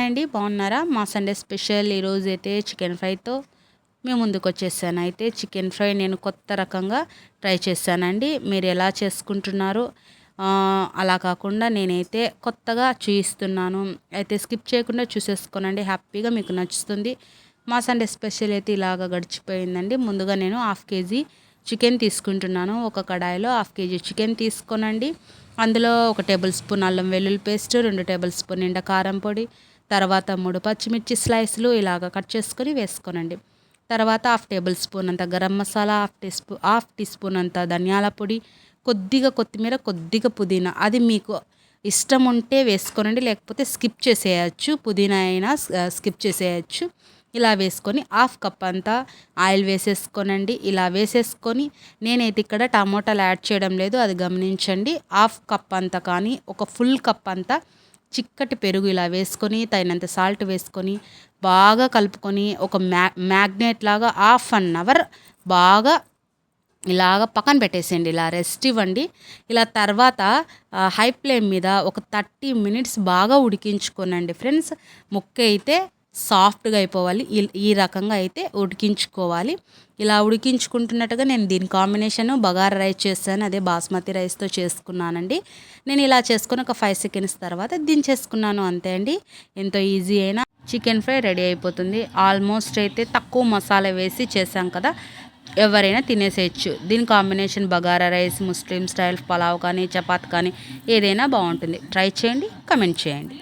Hi అండి బాగున్నారా? మా సండే స్పెషల్ ఈరోజు అయితే చికెన్ ఫ్రైతో మేము ముందుకు వచ్చేసాను. అయితే చికెన్ ఫ్రై నేను కొత్త రకంగా ట్రై చేశానండి. మీరు ఎలా చేసుకుంటున్నారు? అలా కాకుండా నేనైతే కొత్తగా చూయిస్తున్నాను. అయితే స్కిప్ చేయకుండా చూసేసుకోనండి. హ్యాపీగా మీకు నచ్చుతుంది. మా సండే స్పెషల్ అయితే ఇలాగ గడిచిపోయిందండి. ముందుగా నేను హాఫ్ కేజీ చికెన్ తీసుకుంటున్నాను. ఒక కడాయిలో హాఫ్ కేజీ చికెన్ తీసుకోనండి. అందులో ఒక టేబుల్ స్పూన్ అల్లం వెల్లుల్లి పేస్ట్ రెండు టేబుల్ స్పూన్ నిండా కారం పొడి తర్వాత మూడు పచ్చిమిర్చి స్లైస్లు ఇలాగ కట్ చేసుకొని వేసుకోనండి. తర్వాత హాఫ్ టేబుల్ స్పూన్ అంత garam masala half teaspoon half teaspoon అంత ధనియాల పొడి కొద్దిగా కొత్తిమీర కొద్దిగా పుదీనా. అది మీకు ఇష్టం ఉంటే వేసుకోనండి లేకపోతే స్కిప్ చేసేయచ్చు. పుదీనా అయినా స్కిప్ చేసేయచ్చు. ఇలా వేసుకొని హాఫ్ కప్ అంతా ఆయిల్ వేసేసుకోనండి. ఇలా వేసేసుకొని నేనైతే ఇక్కడ టమోటాలు యాడ్ చేయడం లేదు అది గమనించండి. హాఫ్ కప్ అంతా కానీ ఒక ఫుల్ కప్ అంతా చిక్కటి పెరుగు ఇలా వేసుకొని తగినంత సాల్ట్ వేసుకొని బాగా కలుపుకొని ఒక మ్యా మ్యాగ్నెట్ లాగా హాఫ్ అన్ అవర్ బాగా ఇలాగ పక్కన పెట్టేసేయండి. ఇలా రెస్ట్ ఇవ్వండి. ఇలా తర్వాత హై ఫ్లేమ్ మీద ఒక థర్టీ మినిట్స్ బాగా ఉడికించుకోనండి. ఫ్రెండ్స్ ముక్క అయితే సాఫ్ట్గా అయిపోవాలి. ఈ రకంగా అయితే ఉడికించుకోవాలి. ఇలా ఉడికించుకుంటున్నట్టుగా నేను దీని కాంబినేషన్ బగారా రైస్ చేశాను. అదే బాస్మతి రైస్తో చేసుకున్నానండి. నేను ఇలా చేసుకుని ఒక ఫైవ్ సెకండ్స్ తర్వాత దించేసుకున్నాను అంతే అండి. ఎంతో ఈజీ అయినా చికెన్ ఫ్రై రెడీ అయిపోతుంది. ఆల్మోస్ట్ అయితే తక్కువ మసాలా వేసి చేసాం కదా. ఎవరైనా తినేసేయచ్చు. దీని combination bagara rice Muslim style pulao కానీ చపాత్ కానీ ఏదైనా బాగుంటుంది. ట్రై చేయండి కమెంట్ చేయండి.